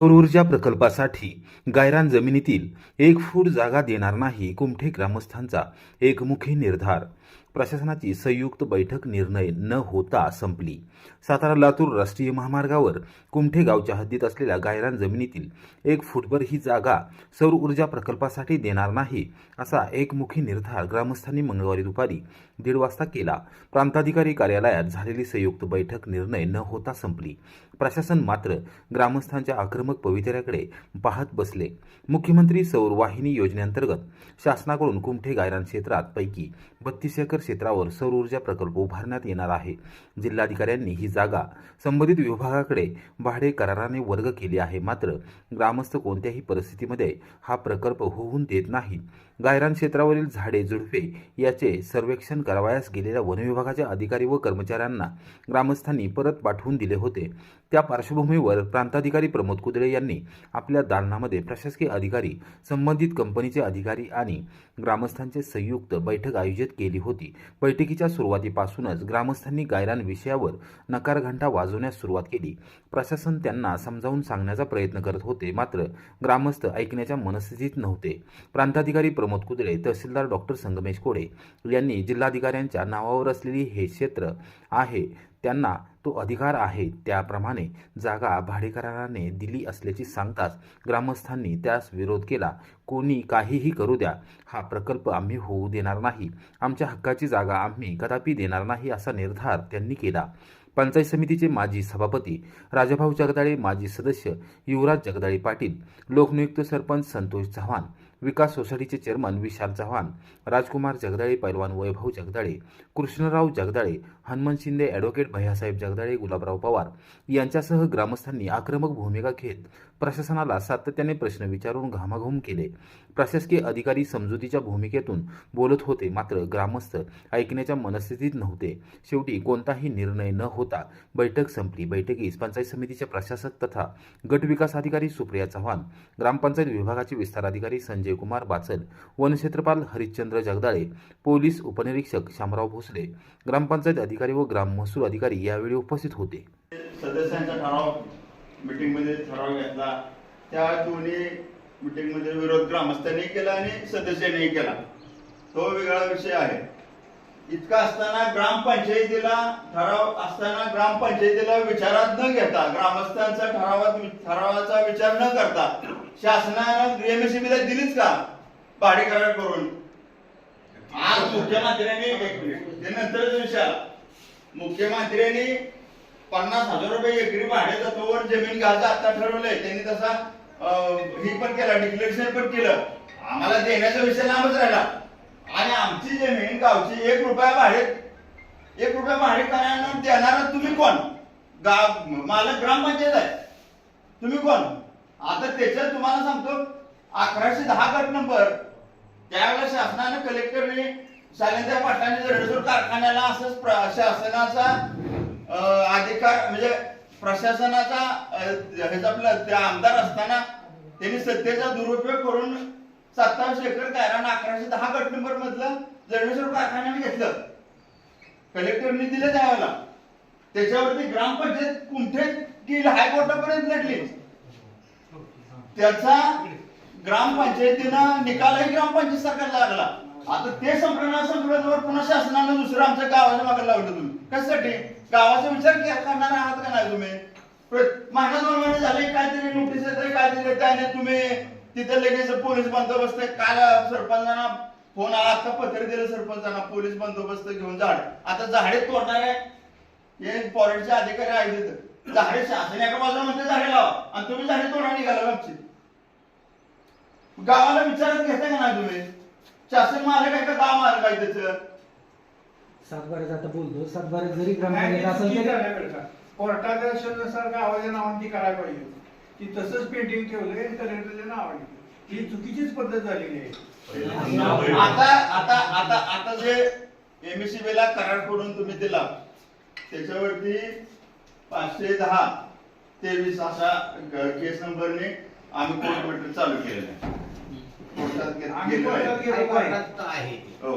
सौर ऊर्जा प्रकल्पासाठी गायरान जमिनीतील एक फूट जागा देणार नाही कुमठे ग्रामस्थांचा एकमुखी निर्धार. प्रशासनाची संयुक्त बैठक निर्णय न होता संपली. सातारा लातूर राष्ट्रीय महामार्गावर कुमठे गावच्या हद्दीत असलेल्या गायरान जमिनीतील एक फूटभर ही जागा सौर ऊर्जा प्रकल्पासाठी देणार नाही असा एकमुखी निर्धार ग्रामस्थांनी मंगळवारी दुपारी दीड वाजता केला. प्रांताधिकारी कार्यालयात झालेली संयुक्त बैठक निर्णय न होता संपली. प्रशासन मात्र ग्रामस्थांच्या आक्रमक पवित्र्याकडे पाहत बसले. मुख्यमंत्री सौर वाहिनी योजनेअंतर्गत शासनाकडून कुमठे गायरान क्षेत्रात पैकी बत्तीस एकर क्षेत्रावर सौर ऊर्जा प्रकल्प उभारण्यात येणार आहे. जिल्हाधिकाऱ्यांनी ही जागा संबंधित विभागाकडे भाडे कराराने वर्ग केली आहे. मात्र ग्रामस्थ कोणत्याही परिस्थितीमध्ये हा प्रकल्प होऊन देत नाहीत. गायरान क्षेत्रावरील झाडे झुडपे याचे सर्वेक्षण करावयास गेलेल्या वनविभागाच्या अधिकारी व कर्मचाऱ्यांना ग्रामस्थांनी परत पाठवून दिले होते. त्या पार्श्वभूमीवर प्रांताधिकारी प्रमोद कुदळे यांनी आपल्या दालनामध्ये प्रशासकीय अधिकारी संबंधित कंपनीचे अधिकारी आणि ग्रामस्थांचे संयुक्त बैठक आयोजित केली होती. बैठकीच्या सुरुवातीपासूनच ग्रामस्थांनी गायरान विषयावर नकार घंटा वाजवण्यास सुरुवात केली. प्रशासन त्यांना समजावून सांगण्याचा प्रयत्न करत होते मात्र ग्रामस्थ ऐकण्याच्या मनस्थितीत नव्हते. प्रांताधिकारी प्रमोद कुदळे तहसीलदार डॉक्टर संगमेश कोडे यांनी जिल्हाधिकाऱ्यांच्या नावावर असलेली हे क्षेत्र आहे त्यांना तो अधिकार आहे त्याप्रमाणे जागा भाडेकराराने दिली असल्याची सांगताच ग्रामस्थांनी त्यास विरोध केला. कोणी काहीही करू द्या हा प्रकल्प आम्ही होऊ देणार नाही आमच्या हक्काची जागा आम्ही कदापि देणार नाही असा निर्धार त्यांनी केला. पंचायत समितीचे माजी सभापती राजाभाऊ जगदाळे माजी सदस्य युवराज जगदाळे पाटील लोकनियुक्त सरपंच संतोष चव्हाण विकास सोसायटीचे चेअरमन विशाल चव्हाण राजकुमार जगदाळे पैलवान वैभव जगदाळे कृष्णराव जगदाळे हनुमान शिंदे ॲडव्होकेट भैयासाहेब जगदाळे गुलाबराव पवार यांच्यासह ग्रामस्थांनी आक्रमक भूमिका घेत प्रशासनाला सातत्याने प्रश्न विचारून घामाघूम केले. प्रशासकीय अधिकारी समजुतीच्या भूमिकेतून बोलत होते मात्र ग्रामस्थ ऐकण्याच्या मनस्थितीत नव्हते. शेवटी कोणताही निर्णय न होता बैठक संपली. बैठकीस पंचायत समितीचे प्रशासक तथा गट विकास अधिकारी सुप्रिया चव्हाण ग्रामपंचायत विभागाचे विस्तार अधिकारी संजय कुमार बाचल वनक्षेत्रपाल हरिश्चंद्र जगदाळे पोलीस उपनिरीक्षक शामराव भोसले ग्रामपंचायत अधिकारी व ग्राम महसूल अधिकारी यावेळी उपस्थित होते. सदस्यांचा ठराव मीटिंगमध्ये ठराव घेतला. त्या दोन्ही मीटिंगमध्ये विरोध ग्रामस्थांनी केला आणि सदस्यांनी केला. तो वेगळा विषय आहे. इतका असताना ग्रामपंचायतीला ठराव असताना ग्रामपंचायतीला विचारात न घेता ग्रामस्थांचा ठरावात ठरावाचा विचार न करता शासनानं एमएससीबीला दिलीच का? भाडे करून. आज मुख्यमंत्र्यांनी ते नंतरच विचार. मुख्यमंत्र्यांनी पन्नास हजार रुपये एकरी भाडे तत्वावर जमीन घ्यायचं आता ठरवलंय. त्यांनी तसा हे पण केला डिक्लेरेशन पण केलं. आम्हाला देण्याचा विषय लांबच राहिला. आणि आमची जमीन गावची एक रुपया भाडे एक रुपया भाडे करायला देणार तुम्ही कोण? गाव मालक ग्रामपंचायत आहे. तुम्ही कोण? आता त्याच्यात तुम्हाला सांगतो अकराशे दहा गट नंबर त्यावेळेला शासनानं कलेक्टरने शालेंद्र पाटलांनी जरडसूर कारखान्याला असंच प्र- शासनाचा अधिकार म्हणजे प्रशासनाचा ह्याचा आपलं ते आमदार असताना त्यांनी सत्तेचा दुरुपयोग करून सत्तावीस एकर गायरान अकराशे दहा गट नंबर मधलं जरडेश्वर कारखान्याने घेतलं. कलेक्टरने दिलं त्यावेळेला. त्याच्यावरती ग्रामपंचायत कुंठे गेली हायकोर्टापर्यंत लढली. त्याचा ग्रामपंचायतीनं निकालही ग्रामपंचायत सरकारला लागला. आता ते संप्रदाय संप्रदायावर पुन्हा शासनानं दुसरं आमच्या गावाच्या मागे लावलं तुम्ही. कशासाठी? गावाचा विचार करणार आहात का नाही तुम्ही? महिना दोन महिने झाले काहीतरी नोटीस येते काहीतरी त्याने तुम्ही तिथे लगेच पोलीस बंदोबस्त काल सरपंचांना फोन आला आता पत्र दिलं सरपंचांना पोलीस बंदोबस्त घेऊन झाड. आता झाडे तोडणार आहे. हे फॉरेस्टचे अधिकारी आहेत तिथं. झाडे शासन एका बाजूला म्हणते झाडे लावा. आणि तुम्ही झाडे तोडा निघाला आमची गावाला विचारत घेता का नाही तुम्ही? शासन मालक आहे का? गाव मालक आहे त्याचं? सातबाऱ्यात आता बोलतो सातबाऱ्यात जरी ग्रामपंचायत असेल तरी कोर्टाच्या शब्दासारखं गावाच्या नावाने ती करायला पाहिजे. ती तसंच पेंटिंग ठेवलंय कलेक्टरच्या नावाने. ही चुकीचीच पद्धत झालेली आहे. आता आता आता आता जे एमएससीबी ला करार करून तुम्ही दिला त्याच्यावरती पाचशे दहा तेवीस असा केस नंबरने आम्ही कोर्ट मॅटर चालू केलेलं आहे. कोर्टात आहे. हो.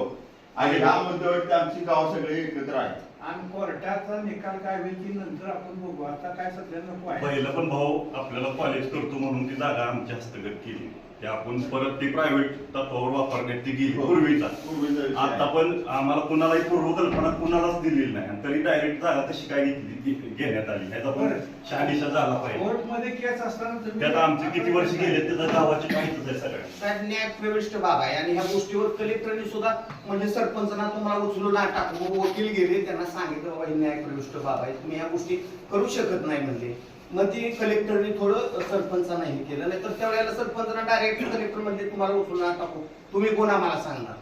आणि ह्या मुद्द्यावरती आमची गाव सगळे एकत्र आहे आणि कोर्टाचा निकाल काय होईल ती नंतर आपण बघू आता काय सध्या नको आहे? पहिलं पण भाऊ आपल्याला कॉलेज करतो म्हणून ती जागा आमच्या हस्तगत केली. ते आपण परत ती प्रायव्हेट तत्वावर वापरण्यात ती गेली पूर्वीचा. पूर्वीचा. आता पण आम्हाला कुणालाही पूर्वकल्पना कुणालाच दिलेली नाही. आणि तरी डायरेक्ट जागा तशी काय घेतली घेण्यात आली. ह्याचा पण. शहानिशा झाला पाहिजे. केस असताना त्यात आमचे किती वर्ष गेले त्याचा गावाची माहितीच आहे सगळ्यांना साहेब न्याय प्रविष्ट बाब आहे. आणि ह्या गोष्टीवर कलेक्टरने सुद्धा म्हणजे सरपंचांना तुम्हाला उचलून ना टाकू वकील गेले त्यांना सांगितलं बाबा ही न्याय प्रविष्ट बाब आहे. तुम्ही ह्या गोष्टी करू शकत नाही म्हणजे मग ती कलेक्टरने थोडं सरपंचांना हे केलं. नाही तर त्यावेळेला सरपंचांना डायरेक्ट कलेक्टर म्हणजे तुम्हाला उचलून ना टाकू तुम्ही कोण आम्हाला सांगणार?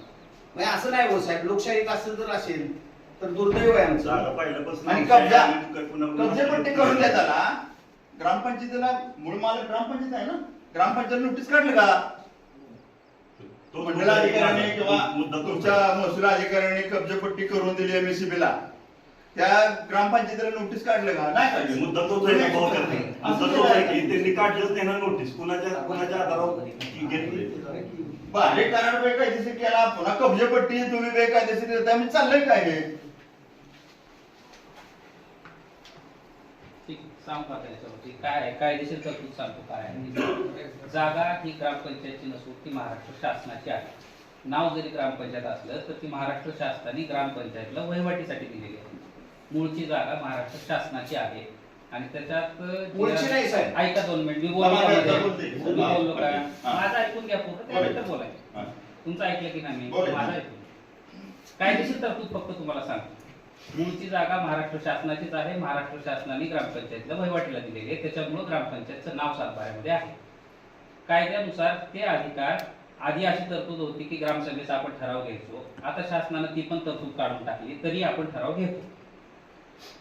म्हणजे असं नाही हो साहेब. लोकशाहीत असं जर असेल. तर दुर्दैव आहे आमचं. आणि कब्जा आणि कुणा- कब्जेपट्टी करून देत आला ग्रामपंचायतीला मूळ मालक ग्रामपंचायत आहे ना? ग्रामपंचायत नोटीस काढलं का? तो मंडल अधिकाऱ्याने किंवा मुद्दा तो- तुमच्या महसूल अधिकाऱ्याने कब्जेपट्टी करून दिली एमएससीबी ला. त्या ग्रामपंचायतीला नोटीस काढलं का? नाही काढली. मुद्दा तोच आहे ना भाऊ त्यात. मुद्दा तोच आहे. की त्यांनी काढलंच नाही ना नोटीस कुणाच्या कुणाच्या आधारावर ती घेतली? बारीक करार बेकायदेशीर केला. पुन्हा कब्जेपट्टी तुम्ही बेकायदेशीर देता मी चाललंय काय हे? ठीक सांग का त्याच्यावरती. काय आहे? कायदेशीर तरतूद सांगतो काय आहे. जागा ही ग्रामपंचायतची नसून ती महाराष्ट्र शासनाची आहे. नाव जरी ग्रामपंचायत असलं तर ती महाराष्ट्र शासनाने ग्रामपंचायतला वहिवाटीसाठी दिलेली आहे. मूळची जागा महाराष्ट्र शासनाची आहे आणि त्याच्यात नाही साहेब. ऐका दोन मिनिट मी बोललो का मध्ये? बोलते. मी बोललो का हा. माझं ऐकून घ्या त्यानंतर बोलायचं हा. तुमचं ऐकलं की नाही. माझं ऐकून कायदेशीर तरतूद फक्त तुम्हाला सांगतो मूळची जागा महाराष्ट्र शासनाचीच आहे महाराष्ट्र शासनाने ग्रामपंचायतला वहिवाटीला दिलेली आहे त्याच्यामुळे ग्रामपंचायतचं नाव सातबाऱ्यामध्ये आहे कायद्यानुसार ते अधिकार आधी अशी तरतूद होती की ग्रामसभेचा आपण ठराव घ्यायचो आता शासनानं ती पण तरतूद काढून टाकली तरी आपण ठराव घेतो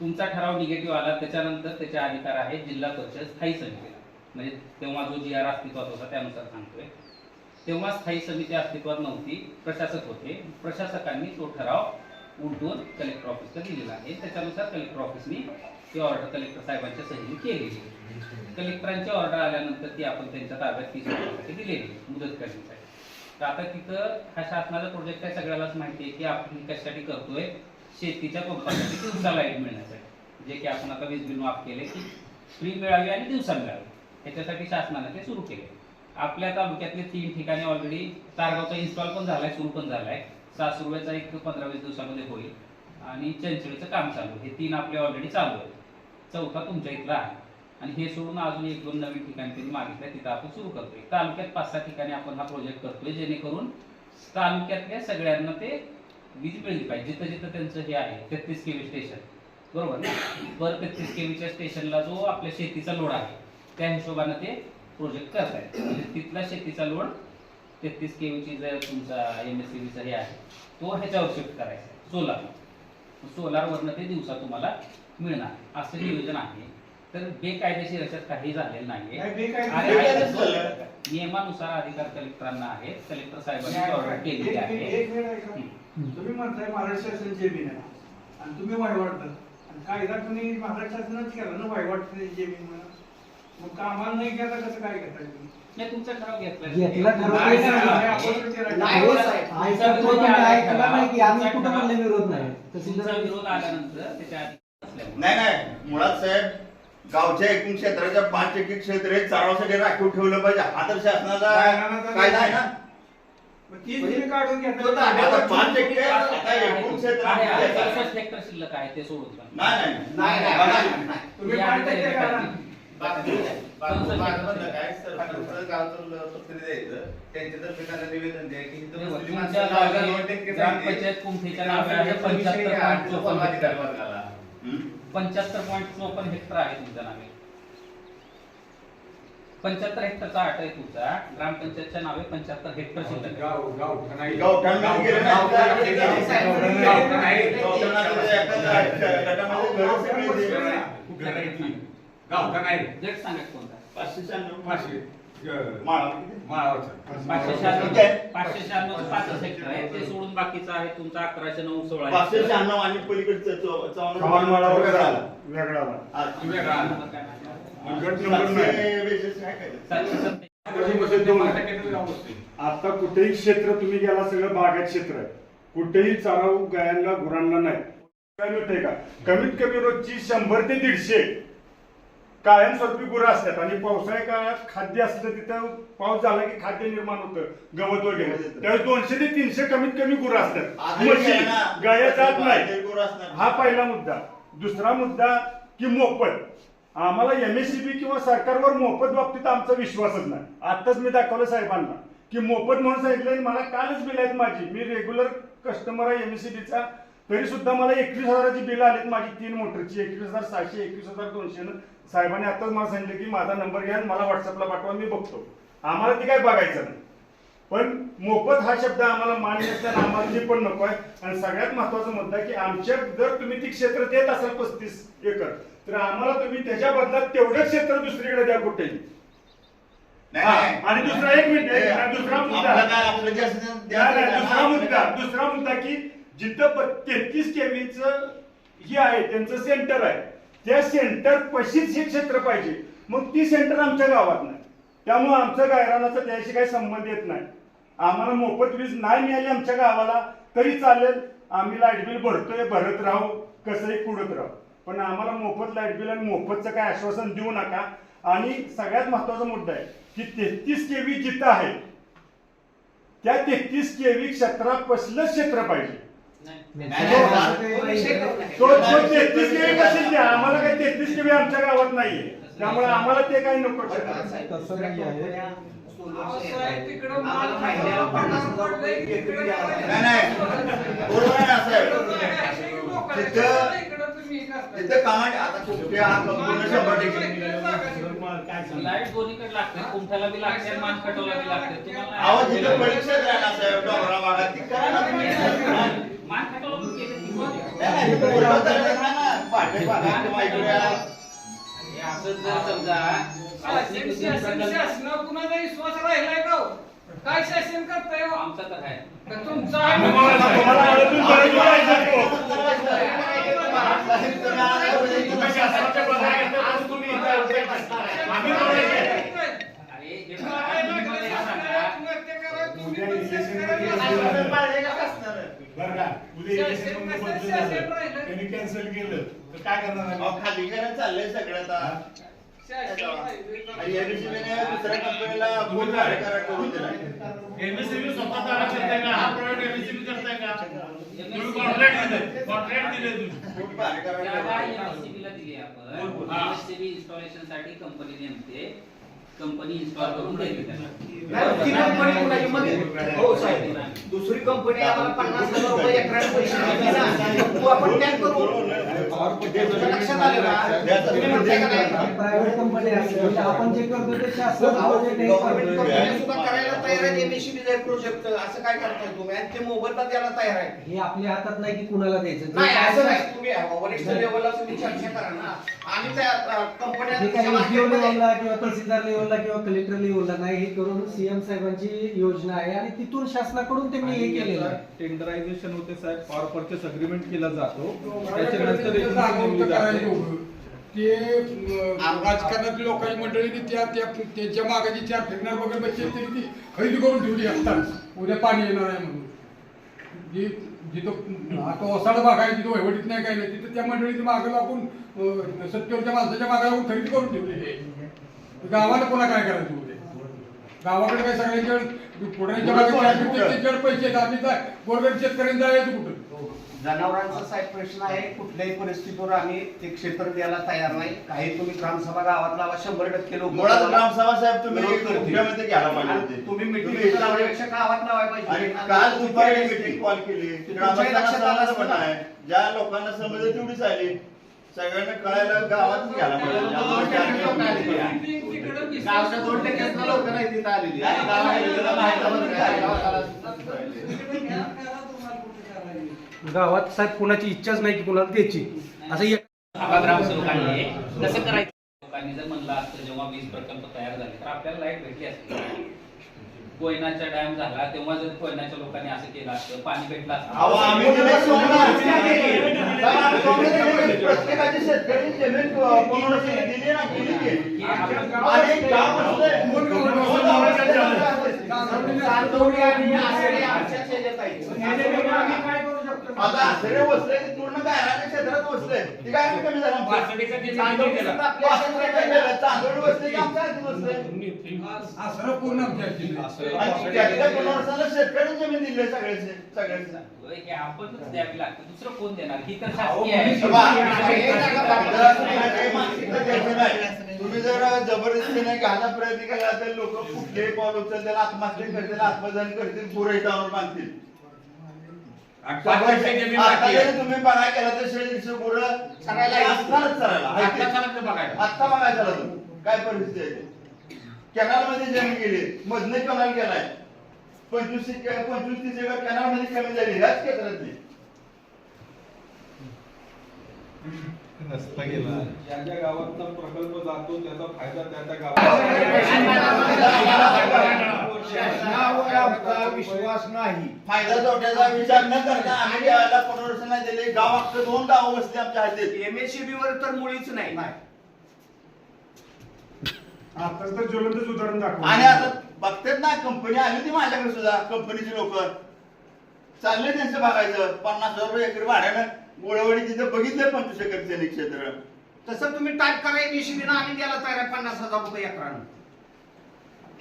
तुमचा ठराव निगेटिव्ह आला त्याच्यानंतर त्याचे अधिकार आहेत जिल्हा परिषद स्थायी समितीला म्हणजे तेव्हा जो जी आर अस्तित्वात होता त्यानुसार सांगतोय. तेव्हा स्थायी समिती अस्तित्वात नव्हती प्रशासक होते. प्रशासकांनी तो ठराव उलटून कलेक्टर ऑफिसला दिलेला आहे. त्याच्यानुसार कलेक्टर ऑफिसनी ती ऑर्डर कलेक्टर साहेबांच्या सहीने केलेली आहे. कलेक्टरांची ऑर्डर आल्यानंतर ती आपण त्यांच्या ताब्यात तीस वर्षासाठी दिलेली मुदत करण्यासाठी तर आता तिथं हा शासनाचा प्रोजेक्ट आहे सगळ्यालाच माहिती आहे की आपण कशासाठी करतोय शेतीच्या पंपासाठी दिवसा लाइट मिळण्यासाठी. जे की आपण आता वीज बिल माफ केले की फ्री मिळावी आणि दिवसा मिळावी. ह्याच्यासाठी शासनाने ते सुरू केले. आपल्या तालुक्यातले तीन ठिकाणी ऑलरेडी तारगावचा इन्स्टॉल पण झालाय सुरू पण झालाय. सासुर्वेचा एक पंधरा वीस दिवसामध्ये होईल. आणि चंचळीचं काम चालू आहे. हे तीन आपले ऑलरेडी चालू आहेत. चौथा तुमच्या इथला आहे. आणि हे सोडून अजून एक दोन नवीन ठिकाणी त्यांनी मागितलं तिथं आपण सुरू करतोय. तालुक्यात पाच सहा ठिकाणी आपण हा प्रोजेक्ट करतोय जेणेकरून तालुक्यातल्या सगळ्यांना ते वीज मिळली पाहिजे. जिथं जिथं त्यांचं हे आहे तेहतीस केवी स्टेशन बरोबर ना? पर तेहतीस केवीच्या स्टेशनला जो आपल्या शेतीचा लोड आहे त्या हिशोबानं ते प्रोजेक्ट करतायत. म्हणजे तिथला शेतीचा लोड तेहतीस केवीची जर तुमचा एम एस सी हे आहे तो ह्याच्यावर शिफ्ट करायचा आहे. सोलार सोलारवरनं ते दिवसा तुम्हाला मिळणार. असं नियोजन आहे. तर बेकायदेशीर याच्यात काही झालेलं नाहीये. नाही, आहे. नियमानुसार अधिकार कलेक्टरांना आहेत कलेक्टर साहेबांनी ऑर्डर केलेली आहे. एक. तुम्ही म्हणताय महाराष्ट्र शासन जमीन आहे आणि तुम्ही वायवाडतात आणि कायदा तुम्ही महाराष्ट्र शासनच केला ना वायवाट जमीन म्हणून मग कामाला नाही गेला कसं काय घेताय तुम्ही नाही तुमचा ठराव घेतला घेतला ठराव नाही, तेच नाही, आहे. आपण विचारायचं. नाही हो साहेब. ऐका तो पण ऐकला नाही की आम्ही कुठं म्हणले विरोध नाही तुमचा तहसीलदार विरोध आल्यानंतर त्याच्या आधी असल्यामुळे. नाही नाही मुळात साहेब गावच्या एकूण क्षेत्राच्या पाच टक्के क्षेत्र हे राखीव ठेवलं पाहिजे हा तर शासनाचा कायदा आहे ना मग ती तुम्ही काढून तो घेतला तर आता पाच टक्के आता एकूण क्षेत्र आहे, आहे, आहे. चौसष्ट हेक्टर शिल्लक आहे ते सोडून पण. नाही नाही नाही नाही, बघा. नाही नाही. तुम्ही या पाच अधिकारी टक्के काढा. करतील. बाकी चौसष्ट हेक्टर बाकी शिल्लक. काय सरपंच गावचं पत्र द्यायचं त्यांच्या तर्फे त्यांना निवेदन द्या की इथं तेव्हा मुस्लिम तुमच्या माणसाला जागा गावी दोन टक्के ग्रामपंचायत कुमठीच्या नावे आहे ग्रामपंचायत विषय पंच्याहत्तर पॉईंट चोपन्न. पंच्याहत्तर पॉईंट चोपन्न हेक्टर आहे तुमच्या नावे पंच्याहत्तर हेक्टरचा आट आहे तुमचा ग्रामपंचायतच्या नावे पंच्याहत्तर हेक्टर शिल्लक आहे. गेलं. कुठल्या गटात? गावठा नाही गट सांगा कोणता पाचशे शहाण्णव. पाचशे पाचशे शहाण्णव पाचच हेक्टर आहे. ते सोडून बाकीचं आहे. तुमचा अकराशे नऊ सोळा पाचशे. शहाण्णव आणि पलीकडचं. हा. आता कुठेही क्षेत्र तुम्ही गेला सगळं बागायत क्षेत्र आहे. कुठेही चाराऊ गायांना गुरांना नाही. काय माहितीये का? कमीत कमी रोजची शंभर ते दीडशे. कायमस्वरूपी गुरं असतात. आणि पावसाळ्या काळात खाद्य असतं तिथं पाऊस झाला की खाद्य निर्माण होतं गवत वगैरे. त्यावेळेस दोनशे ते तीनशे कमीत कमी गुरं असतात. आधी म्हशी. गाया जात नाही. आधी गुरं असणार. हा पहिला मुद्दा. दुसरा मुद्दा की मोफत. आम्हाला एमएससीबी किंवा सरकारवर मोफत बाबतीत आमचा विश्वासच नाही. आताच मी दाखवलं साहेबांना की मोफत म्हणून सांगितलं आणि मला कालच बिल आहेत माझी. मी रेग्युलर कस्टमर आहे एमएससीबीचा तरी सुद्धा मला एकवीस हजाराची बिल आलीत माझी तीन मोटरची. एकवीस हजार सहाशे एकवीस हजार दोनशे साहेबांनी आताच मला सांगितलं की माझा नंबर घ्या मला व्हॉट्सअपला पाठवा मी बघतो. आम्हाला ते काय बघायचं नाही. पण मोफत हा शब्द आम्हाला मान्य असताना आम्हाला ते पण नको आहे. आणि सगळ्यात महत्त्वाचा मुद्दा की आमच्या जर तुम्ही ती क्षेत्र देत असाल पस्तीस एकर तर आम्हाला तुम्ही त्याच्या बदल्यात तेवढं क्षेत्र दुसरीकडे द्या नाही. आणि दुसरा एक मिनिट दुसरा मुद्दा. दुसरा. मुद्दा दुसरा मुद्दा की जिथं तेहतीस केवीच हे आहे त्यांचं सेंटर आहे. त्या सेंटर पशीच हे क्षेत्र पाहिजे. मग ती सेंटर आमच्या गावात नाही. त्यामुळं आमचं गायरानाचा त्याशी काही संबंध येत नाही. आम्हाला मोफत वीज नाही मिळाली आमच्या गावाला तरी चालेल. आम्ही लाइट बिल भरतोय भरत राहू कसंही कुडत राहू. पण आम्हाला मोफत लाइट बिल आणि मोफतचं काय आश्वासन देऊ नका. आणि सगळ्यात महत्त्वाचा मुद्दा आहे की तेहतीस केवी जिथं आहे त्या तेहतीस केवी क्षेत्रापसलं क्षेत्र पाहिजे. तेहतीस केवी द्या आम्हाला काही तेहतीस केवी आमच्या गावात नाहीये त्यामुळे आम्हाला ते काही नको तसं नाही आहे. तिथं आता कुठे हा शंभर टक्के लाइट दोन्हीकडे लागते कुंठाला बी लागते आणि मानखटावला बी लागते तुम्हाला आवाज तिथं परीक्षा द्या ना साहेब डोंगरा भागात ती करा ना कुणाचा विश्वास राहिलाय का? काय शासन करताय? आमचा तर आहे तुमचा त्यांनी कॅन्सल केलं. तर काय करणार खाली करायला चाललंय सगळं आता. दुसऱ्या कंपनीला फोन करार करून दिला. एमएससीबी स्वतः तारा करताय का? हा प्रोडक्ट एमएससीबी करताय का? तुम्ही कॉन्ट्रॅक्ट दिले कॉन्ट्रॅक्ट तुम्ही. ला दिली आपण. हा. एमएससीबी इन्स्टॉलेशनसाठी कंपनी नेमते कंपनी इन्स्टॉल करून. नाही, ती कंपनी कुणाची? मध्ये? हो साहेब. दुसरी कंपनी आम्हाला पन्नास हजार रुपये एकराने पैसे देते ना. तू आपण त्याग करू. लक्षात आलं का? तुम्ही म्हणताय का नाही? प्रायव्हेट कंपनी असते म्हणजे आपण जे करतो ते शासन प्रोजेक्ट हे. गव्हर्नमेंट करतो. कंपनी सुद्धा करायला तयार आहे एमएससीबी प्रोजेक्ट असं काय करताय तुम्ही? आणि ते द्यायला तयार आहे. हे आपल्या हातात नाही की कुणाला द्यायचं? नाही असं नाही. तुम्ही वरिष्ठ लेवलला तुम्ही चर्चा करा ना. आणि त्या जे कंपन्या काही एसडीओ लेवलला किंवा तहसीलदार लेवलला किंवा कलेक्टर लेवलला नाही हे करून सीएम साहेबांची योजना आहे आणि तिथून शासनाकडून त्यांनी हे केलेलं आहे. टेंडरायझेशन होते साहेब पॉवर परचेस अग्रीमेंट केला जातो. त्याच्यानंतर. ते राजकारणातली लोकांची मंडळी ती त्या त्या त्यांच्या मागाची चार फिरणार वगैरे बसली तरी ती खरेदी करून ठेवली असतात उद्या पाणी येणार आहे म्हणून. जी जिथं आता ओसाड भाग आहे जिथं वहिवटीत नाही काय नाही. तिथं त्या मंडळीची मागं लागून सत्तेवरच्या माणसाच्या मागं लागून खरेदी करून ठेवलेली आहे. गावाला कोणा काय करायचं गावाकडे काय त्यांच्याकडे पैसे आहेत. आम्ही काय गोरगरीब शेतकऱ्यांनी जायचं कुठं? जनावरांचा साहेब प्रश्न आहे कुठल्याही परिस्थितीवर आम्ही ते क्षेत्र द्यायला तयार नाही. काही तुम्ही ग्रामसभा गावात लावा शंभर टक्के लोक मुळात ग्रामसभा साहेब तुम्ही. मुख्यमंत्री घ्यायला पाहिजे. तुम्ही मिटिंग लावण्यापेक्षा गावात लावायला आणि पाहिजे काल दुपारी मीटिंग कॉल. केली लक्षात पण. आहे. ज्या लोकांना समजलं तेवढीच आली सगळ्यांना कळायला गावातच घ्यायला पाहिजे. त्यामुळे त्या- गावच्या दोन टक्क्यातनं लोकं नाही तिथं आलेली. आणि गावाला माहिती आहे गावात साहेब कुणाची इच्छाच नाही की कुणाला द्यायची. असं एक कसं करायचं. लोकांनी जर म्हणलं असतं जेव्हा वीज प्रकल्प तयार झाले तर आपल्याला लाइट भेटली असती. कोयनाचा डॅम झाला तेव्हा जर कोयनाच्या लोकांनी असं केलं असतं पाणी भेटलं अहो, असतं आम्ही दिले सोडून आम्ही कोणी- प्रत्येकाची शेतकरी जमीन कोणाला दिली ना केली की. आणि गाव असलंय. चांदवडी आणि आषाढी आमच्याच ह्याच्यात आहे. आम्ही काय करू शकतो आता ते पूर्ण गायराच्या क्षेत्रात ते काय कमी झालं आमचं? वासडीचं ते तांदूळ? आपल्या काय की आमच्या हाती पूर्ण आमच्या जिल्ह्यात. आणि त्यातल्या पुनर्वसनाला शेतकरी जमीन दिली आहे सगळ्याचे सगळ्याचे. होय, हे आपणच द्यावी लागते. दुसरं कोण देणार? ही तर अहो, शासकीय आहे. बाबा, जरा तुम्हाला काही मानसिकता द्यायची नाही. तुम्ही जर जबरदस्तीने घाला प्रयत्न केला तर लोक कुठलेही पाऊल उचलतील आत्महत्या करतील आत्मदान करतील पुरे टावर बांधतील आता जरी तुम्ही बघायला केला तर शे दीडशे गुरं चरायला असणारच चरायला आत्ता बघायला. चला तुम्ही. काय परिस्थिती आहे? ते. कॅनलमध्ये जमीन गेली. मधनं कॅनल गेलाय. पंचवीस पंचवीस तीस एकर कॅनलमध्ये कमी झाली. ह्याच क्षेत्रातली. ज्या ज्या गावातला प्रकल्प जातो त्याचा फायदा त्या त्या आमचा विश्वास नाही फायदा तोट्याचा विचार न करता आम्ही त्यावेळेला पुनर्वसनात दिले गाव अख्खं दोन गाव बसले आमच्या हातीत एमएससीबी वर तर मुळीच नाही आताच तर ज्वलंतच उदाहरण दाखव आणि आता बघतात ना कंपनी आली होती माझ्याकडे सुद्धा कंपनीची लोक चालले त्यांचं बघायचं पन्नास हजार रुपये एकर भाड्यानं गोळवडी तिथं बघितलं एकर त्यांनी क्षेत्र. तसं तुम्ही टाईप करा एमएससीबी ना आम्ही द्यायला तयार आहे पन्नास हजार रुपये एकरानं.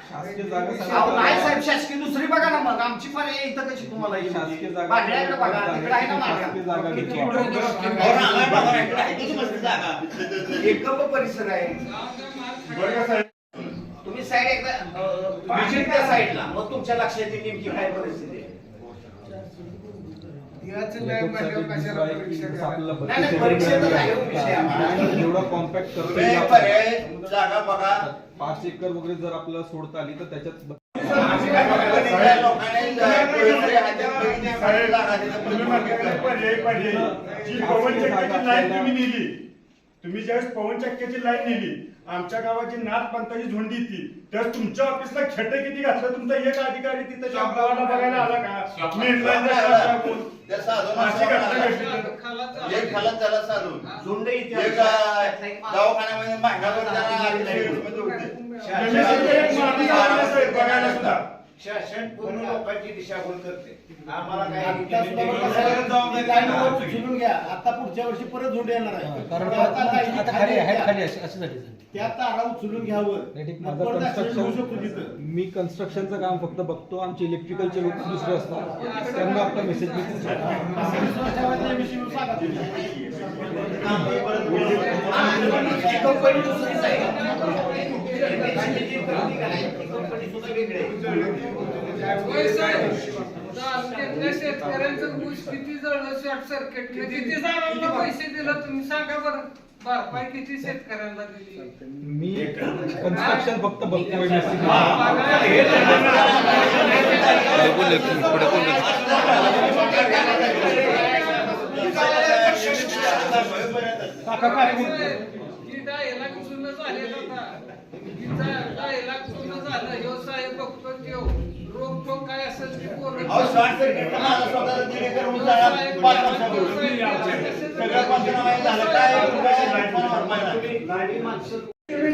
शासकीय जागा अहो, नाही साहेब शासकीय दुसरी बघा ना मग आमची पर्याय इथं कशी तुम्हाला येईल? शासकीय जागा भांड्याकडे बघा तिकडे आहे ना शासकीय जागा मागं. किती अहो, रामायण बघा, इकडे आहे किती मस्त जागा. एकम परिसर आहे. बरं का साहेब? तुम्ही साईड एकदा त्या साईडला मग तुमच्या लक्षात येईल नेमकी काय परिस्थिती आहे. नाही, नाही, परीक्षेचं आहे विषय आम्हाला. जेवढा कॉम्पॅक्ट करता जागा बघा. पाच एकर वगैरे जर आपल्याला सोडता आली तर त्याच्यात लोकांनी तुम्ही ज्यावेळेस पवन चक्क्याची लाईन नेली आमच्या गावाची नाथ पंथाची झोंडी ती त्यावेळेस तुमच्या ऑफिसला खेटे किती घातलं? तुमचा एक अधिकारी तिथं शॉपगावाला बघायला आला का? तर एक खाला त्याला साधून झुंड इथे दवाखान्यामध्ये त्याला बघायला सुद्धा. शासन पूर्ण लोकांची दिशाभूल करते. आम्हाला घ्या. आता पुढच्या वर्षी परत झोंड येणार आहे. त्या तारा उचलून घ्यावं. मी कन्स्ट्रक्शनचं काम फक्त बघतो. आमचे इलेक्ट्रिकलचे लोक दुसरे असतात. त्यांना आपला मेसेज कंपनी दुसरीच आहे शेतकऱ्यांचं ऊस किती जळलं शॉर्ट सर्किट किती जणांना पैसे दिलं तुम्ही सांगा बरं भरपाई किती शेतकऱ्यांना दिली मी कन्स्ट्रक्शन फक्त काय असेल ते वर्षापूर्वी सगळं पंचनामे झालं. काय काय भरपाई नाही.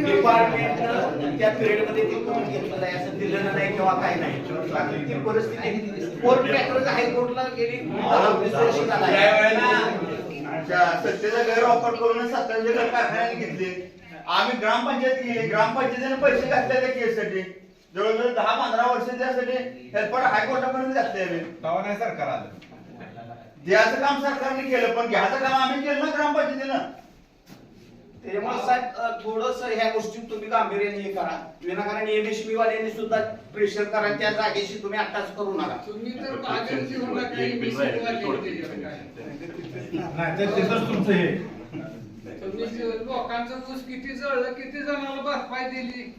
डिपार्टमेंट त्या पिरियडमध्ये ते करून घेतलं असं दिलं नाही किंवा काय नाही. ती परिस्थिती कोर्ट मॅटर हायकोर्टला गेली. दहा वीस वर्ष झाला सत्तेचा गैरवापर करून एकर कारखान्याने घेतले. आम्ही ग्रामपंचायत गेली ग्रामपंचायतीने पैसे घातले त्या केससाठी. जवळजवळ दहा पंधरा वर्ष त्यासाठी हेल्पर हायकोर्टापर्यंत घातले आम्ही. तेव्हा नाही सरकार आलं. द्यायचं काम सरकारने केलं पण घ्यायचं काम आम्ही केलं ना ग्रामपंचायतीनं. त्याच्यामुळे साहेब थोडस ह्या गोष्टी तुम्ही गांभीर्याने हे करा. विनाकारण एमएसबी वाल्यांनी सुद्धा प्रेशर करा त्या जागेशी तुम्ही अटॅच करू नका. तुम्ही तर होती. नाही तिथंच तुमचं हे. लोकांचं ऊस किती जळलं किती जणांना भरपाई दिली.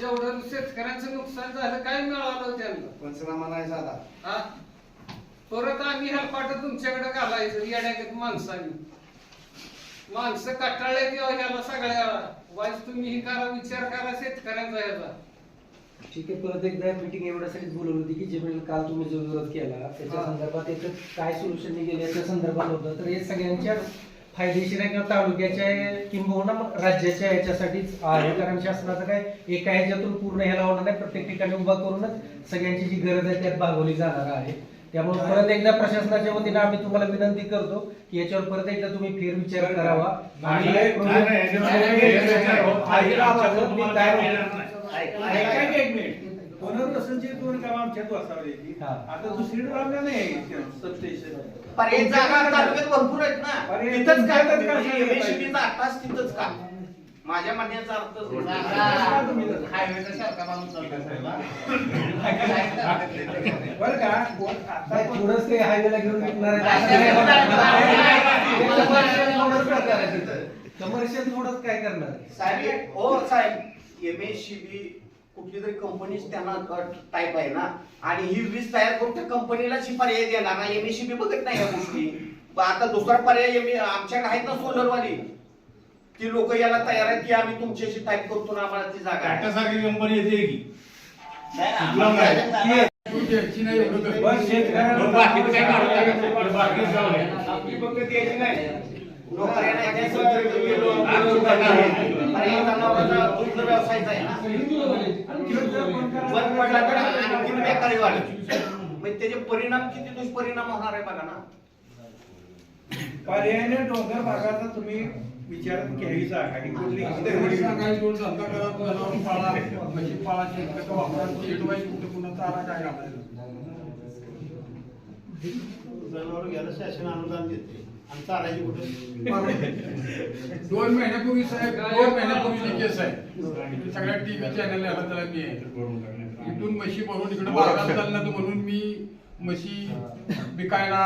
एवढं शेतकऱ्यांचं नुकसान झालं काय मिळालं त्यांना? पंचनामा नाही झाला. हा? परत आम्ही हेलपाट तुमच्याकडे घालायचं येण्यागत माणसांनी. माणसं कटाळले किंवा ह्याला सगळ्या वाईस तुम्ही ही करा विचार करा शेतकऱ्यांचा ह्याचा. ठीक आहे परत एकदा मीटिंग एवढ्यासाठीच बोलवली होती की जे म्हणजे काल तुम्ही जो विरोध केला त्याच्या. संदर्भात याचं काय सोल्युशन निघेल याच्या संदर्भात होतं. तर हे सगळ्यांच्या फायदेशीर आहे किंवा तालुक्याच्या किंबहुना मग राज्याच्या याच्यासाठीच आहे. कारण शासनाचं काय एका ह्याच्यातून पूर्ण ह्याला होणार नाही. प्रत्येक ठिकाणी उभा करूनच सगळ्यांची जी गरज आहे त्यात भागवली जाणार आहे. त्यामुळे परत एकदा प्रशासनाच्या वतीने आम्ही तुम्हाला विनंती करतो की याच्यावर परत एकदा तुम्ही फेरविचार करावा. आणि काय पुनर्वसनची दोन कामं आमच्यात वाचावली होती. हा. आता दुसरीकडे नाही सबस्टेशन पर्याय जागा तालुक्यात भरपूर आहेत ना. पर्याय तिथंच काय तुमच्यातच काय एमएससीबीचा आताच तिथंच का? माझ्या म्हणण्याचा अर्थ माणूस चालतो बरं का? कोण आता थोडंच ते हायवेला घेऊन विकणार आहे कमर्शियल थोडंच काय करणार? साहेब हो साहेब. एमएससीबी कुठली तरी कंपनीच त्यांना टाईप आहे ना. आणि ही वीज तयार करून त्या कंपनीला पर्याय देणार ना एमएससीबी बघत नाही या गोष्टी. ब- आता दुसरा पर्याय आमच्याकडे आहेत ना सोलरवाली. ती लोक याला तयार आहेत की आम्ही तुमच्याशी टाईप करतो ना आम्हाला ती जागा आहे. टाटासारखी कंपनी येते की? नाही तू बाकीचं काय टाकायचं? बाकीचं जाऊ. आपली त्या गेलो, पर्याय जनावरांचा दुग्ध व्यवसायचा आहे ना. बंद पडला तर आणखी बेकारी वाढेल? मग त्याचे परिणाम किती दुष्परिणाम होणार आहे बघा ना. पर्यायाने डोंगर भागाचा तुम्ही विचार आणि कुठली घालायचं? जनावर घ्यायला शासन अनुदान देते. आणि चारायची कुठे? दोन महिन्यापूर्वी साहेब दोन महिन्यापूर्वीची केस आहे सगळ्या टीव्ही चॅनल याला त्याला मी. आहे इथून म्हशी भरून इकडे बागात चालला तर म्हणून मी म्हशी विकायला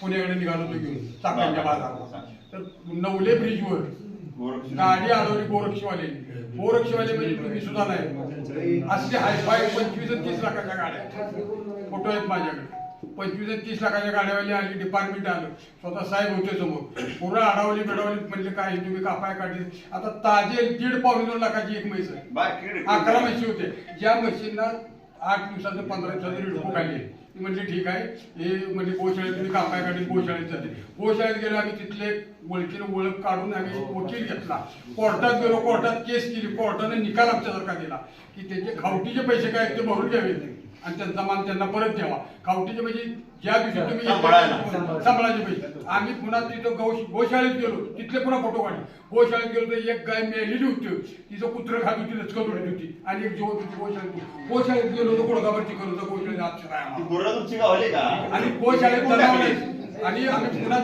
पुण्याकडे निघालो होतो घेऊन चाकणच्या बाजारात. तर नवले ब्रिजवर गाडी अडवली गोरक्षवाले. गोरक्षवाले म्हणजे तुम्ही सुद्धा नाही. असले हायफाय पंचवीस तीस लाखाच्या गाड्या. फोटो आहेत माझ्याकडे. पंचवीस तीस लाखाच्या गाड्यावाली आली डिपार्टमेंट आलं. स्वतः साहेब होते समोर. पूर्ण अडवली बिडवली म्हणले काय तुम्ही कापाय काढले? आता ताजे दीड पावणे दोन लाखाची एक म्हैस आहे. अकरा म्हशी होते ज्या म्हशींना आठ दिवसाचं पंधरा दिवसाचं रिडको काढले ती म्हणली ठीक आहे. हे म्हणजे गोशाळेत तुम्ही कापाय काढली? गोशाळेत जाते गोशाळेत गेलो आम्ही तिथले ओळखीने ओळख काढून आम्ही वकील घेतला. कोर्टात गेलो कोर्टात केस केली. कोर्टाने निकाल आमच्यासारखा दिला. की त्याचे खावटीचे पैसे काय ते भरून घ्यावे आणि त्यांचा मान त्यांना परत द्यावा खावटीचे म्हणजे ज्या दिवशी तुम्ही. सांभाळायचे पैसे. आम्ही पुन्हा तिथं गौ गोशाळेत गेलो. तिथले पुन्हा फोटो काढले. गोशाळेत गेलो तर एक गाय मेलेली होती. तिचं कुत्र खात होती लचकत उडत होती आणि एक जेवत होती गोशाळेत गोशाळेत गेलो तर गुडगावरची करत होतं गोशाळेत आत आहे आम्हाला. गुरं तुमची गावली का? आणि गोशाळेत आणि आम्ही पुन्हा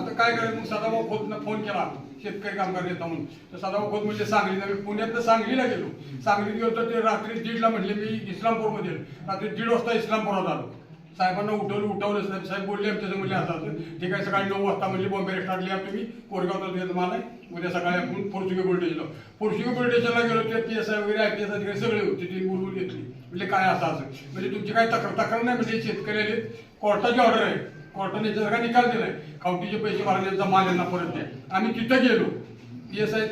आता काय करायचं? मग सदाभाऊ खोतनं फोन केला. शेतकरी कामगार नेता म्हणून. तर सदाभाऊ खोत म्हणजे सांगलीला आम्ही पुण्यात सांगलीला गेलो. सांगलीत गेलो तर ते रात्री दीडला म्हटले मी इस्लामपूरमध्ये रात्री दीड वाजता इस्लामपुरात आलो. साहेबांना उठवलं उठवलं साहेब साहेब बोलले आमच्या म्हणजे असं असं ठीक आहे सकाळी नऊ वाजता म्हणजे बॉम्बे रेस्टॉरंटला या तुम्ही. कोरगावला तालुक्यात माल आहे. उद्या सकाळी आपण पोर्चुगी पोलीस स्टेशनला पोर्चुगी पोलीस स्टेशनला गेलो ते पी एस आय वगैरे आय पी एस अधिकारी सगळे होते. ते बोलवून घेतली. म्हणजे काय असं असं. म्हणजे तुमची काय तक्रार तक्रार नाही म्हणजे शेतकऱ्याला कोर्टाची ऑर्डर आहे. कोर्टाने याच्यासारखा निकाल दिलाय. खावटीचे पैसे भरण्याचा माल यांना परत द्या. आम्ही तिथं गेलो. P S I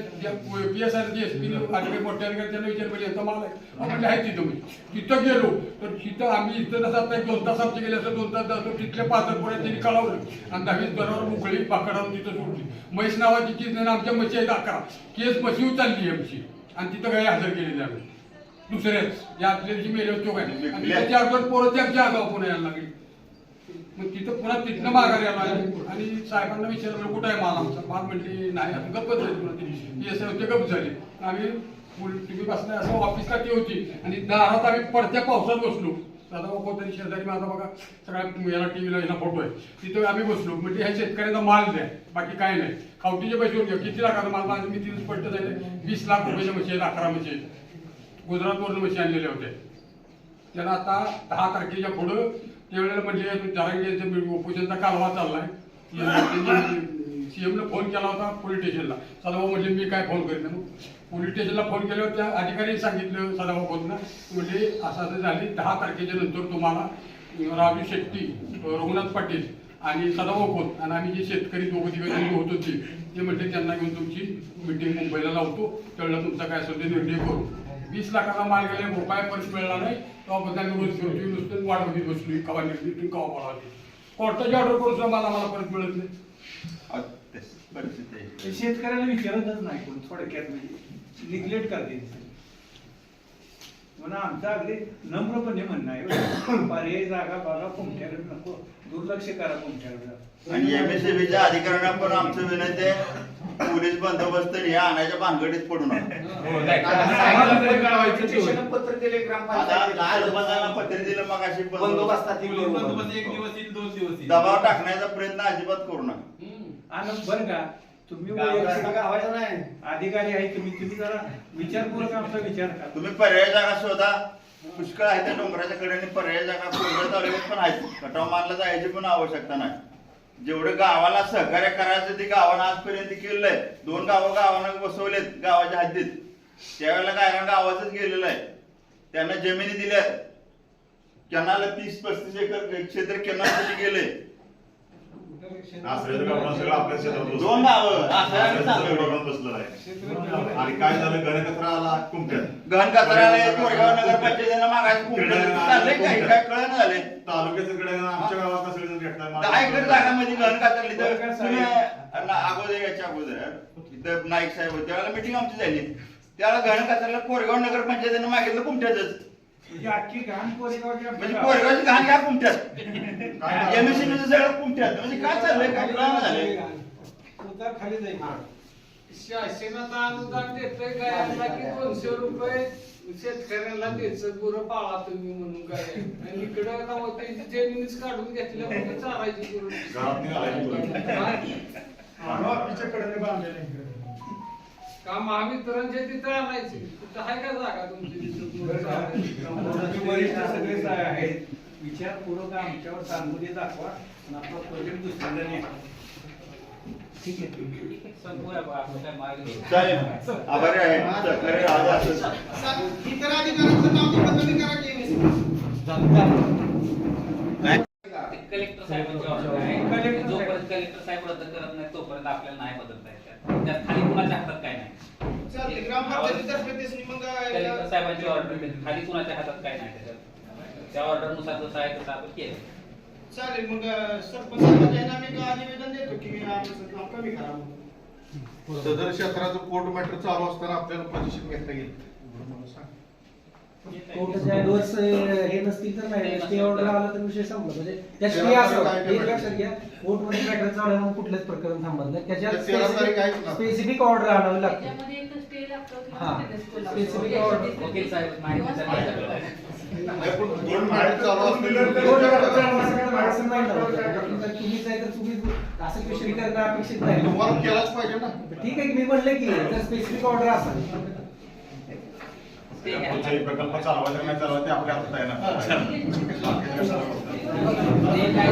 P S I S P अधिकारी मोठ्या अधिकारी त्यांना विचार म्हणजे यांचा माल आहे. आहे तिथं मी. तिथं गेलो. तर तिथं आम्ही इथं जसं आता दोन तास आमचे गेले असं दोन तास जातो तिथल्या पाचरपुऱ्यात त्यांनी कळवलं. आणि दहावीस दरावर मोकळी पाकडावर तिथं सोडली. म्हैस नावाची चीज नाही आमच्या म्हशी आहेत अकरा. केस म्हशी आहे आमची. आणि तिथं काही हजर केलेली आम्ही. दुसऱ्याच. या आपल्या दिवशी मेले होतो काय आणि त्याच्या अगोदर पोरं त्या आगाव पुन्हा यायला लागली. मग तिथं पुन्हा तिथनं माघारी आलो आहे आणि साहेबांना विचारलं कुठं आहे माल आमचा. माल म्हटली नाही असं गप्पच झाली पुन्हा ती एस होते गप्प झाली. आम्ही टीव्ही तुम्ही असं ऑफिसला ती होती. आणि दारात आम्ही पडत्या पावसात बसलो. दादा बाबा तरी शेजारी माझा बघा सगळ्या याला टीव्हीला याला फोटो आहे. तिथं आम्ही बसलो. म्हणजे ह्या शेतकऱ्यांचा माल द्या बाकी काय नाही. खावटीचे पैसे होऊन घ्या. किती लाखाचा माल? माझं मी तिथे स्पष्ट झाले. वीस लाख रुपयाचे म्हशी आहेत अकरा म्हशी आहेत गुजरातवरून म्हशी आणलेल्या होत्या. त्याला आता दहा तारखेच्या पुढं त्यावेळेला म्हणजे जहांगीरचं उपोषणचा कालवा चाललाय. सीएमला फोन केला होता पोलीस स्टेशनला सदाभाऊ म्हणजे मी काय फोन करीन मग पोलीस स्टेशनला फोन केल्यावर त्या अधिकाऱ्यांनी सांगितलं सदाभाऊ खोतना म्हणजे असं असं झाली. दहा तारखेच्या नंतर तुम्हाला राजू शेट्टी रघुनाथ पाटील आणि सदाभाऊ खोत आणि आम्ही जे शेतकरी दोघं दिवस होत होते ते म्हणजे त्यांना घेऊन तुमची मिटिंग मुंबईला लावतो. त्यावेळेला तुमचा काय असेल ते निर्णय करू. वीस लाखाचा माल गेले रुपये परत मिळाला नाही? तेव्हा बद्दल रोज फिरतोय नुसतं बघित बसली कवा निर्णय कवा पडावी कोर्टाची ऑर्डर करून सुद्धा मला मला परत मिळत नाही. ते शेतकऱ्याला विचारतच नाही कोण थोडक्यात म्हणजे निग्लेक्ट करते म्हणून आमचं अगदी नम्रपणे म्हणणं आहे पर्यायी जागा बघा कुमठ्याकडे नको. दुर्लक्ष करा कुमठ्याकडे आणि एमएससीबीच्या अधिकाऱ्यांना पण आमचं विनंती आहे. पोलीस बंदोबस्त हे आणायच्या भानगडीत पडू नका Petition पत्र दिले आता पत्र दिलं मग अशी बंदोबस्तातील बंदोबस्त एक दिवस येईल दोन दिवस येईल. दबाव टाकण्याचा प्रयत्न अजिबात करू नका. आणि बरं का तुम्ही गावाला वैयक्तिक नाही अधिकारी आहे तुम्ही तुम्ही जरा विचारपूर्वक आमचा विचार करा. तुम्ही पर्याय जागा शोधा. पुष्कळ आहे त्या डोंगराच्या कडेने पर्याय जागा तालुक्यात पण आहेत. कटाव मारला जायची पण आवश्यकता नाही. जेवढं गावाला सहकार्य करायचं ते गावानं आजपर्यंत केलेलं आहे दोन गावं गावानं बसवलेत गावाच्या हद्दीत. त्यावेळेला गायरान गावाचंच गेलेलं आहे. त्यांना जमिनी दिल्या कॅनाला तीस पस्तीस एकर क्षेत्र कॅनालसाठी गेले आश्रयाचं गावडा सगळं आपल्या शेतात बसलं. दोन गावं, आश्रयाचं आश्रयाचं चालू. सगळं गावडा बसलेलं आहे. आणि काय झालं? गणकत्र आला कुमट्यात गहन कचऱ्याला कोरेगाव नगरपंचायतीनं मागायचं चाललंय काय? काय कळण झालंय? तालुक्याचं कडे आमच्या गावात सगळेजण भेटतात दहा एकर जागामध्ये गहन कचरली तर तुम्ही ना- अगोदर याच्या अगोदर इथं नाईक साहेब होते. त्यावेळेला मिटिंग आमची झाली. त्यावेळेला गहन कचऱ्याला कोरेगाव नगरपंचायतीनं मागितलं कुमट्यातच म्हणजे अख्खी घाण कोरेगावची म्हणजे आपल्या कोरेगावची घाण या कुमट्यात एमएससीबीचं सगळं कुमट्यात म्हणजे काय चाललंय काय कळण झालंय उतार खाली जाईल शासनाचं अनुदान देतोय गायांना की दोनशे रुपये शेतकऱ्यांना द्यायचं गुरं पाळा तुम्ही म्हणून काय आणि इकडं त्यांची जमिनीच काढून घेतल्या म्हणून चारायची गुरं का महावितरणच्या तिथं आणायची? तिथं आहे का जागा तुमची तिथं? वरिष्ठ सगळे आहेत. विचारपूर्वक आमच्यावर सांगुली दाखवा. आणि आपला प्रोजेक्ट दुसऱ्याला न्या. ठीक आहे संपूया बा, आपलं काय मार्ग नाही. चालेल. आभारी आहे. सहकार्य राहा असं इतर अधिकाऱ्यांचं नाव ती बदली करा की ते कलेक्टर साहेबांची ऑर्डर आहे. कलेक्टर जोपर्यंत कलेक्टर साहेब रद्द करत नाही तोपर्यंत आपल्याला नाही बदलता येत. त्यात खाली कुणाच्या हातात काय नाही? चालते ग्रामपंचायतीतर्फे त्यासनी मग कलेक्टर साहेबांची ऑर्डर खाली कुणाच्या हातात काय नाही त्याच्यात. त्या ऑर्डरनुसार जसं आहे तसं आपण केलं. चालेल मग सरपंच साहेबांच्या ह्यानं आम्ही का निवेदन देतो की आमचं काम कमी करा म्हणून. सदर क्षेत्राचं कोर्ट मॅटर चालू असताना आपल्याला पोझिशन घेता येईल. मला सांग. कोर्टाच्या ऍडव्हर्स हे नसतील तर नाही. स्टे ऑर्डर आला तर विषय संपला. म्हणजे त्या स्टे असं एक. लक्षात घ्या. कोर्टमध्ये मॅटर चालू आहे म्हणून कुठलंच प्रकरण थांबत नाही. तेरा तारीख त्याच्यात ना. स्पेसिफिक ऑर्डर आणावी लागते. एक लागतो हा. वकील साहेब माहिती असं तुम्हीच आहे तर करणं अपेक्षित नाही केलाच पाहिजे ना ठीक आहे की मी म्हणलं की जर स्पेसिफिक ऑर्डर असेल ते घ्या. कुठलाही प्रकल्प चालवायचा नाही चालवायचा ते आपल्या हातात आहे ना ते काय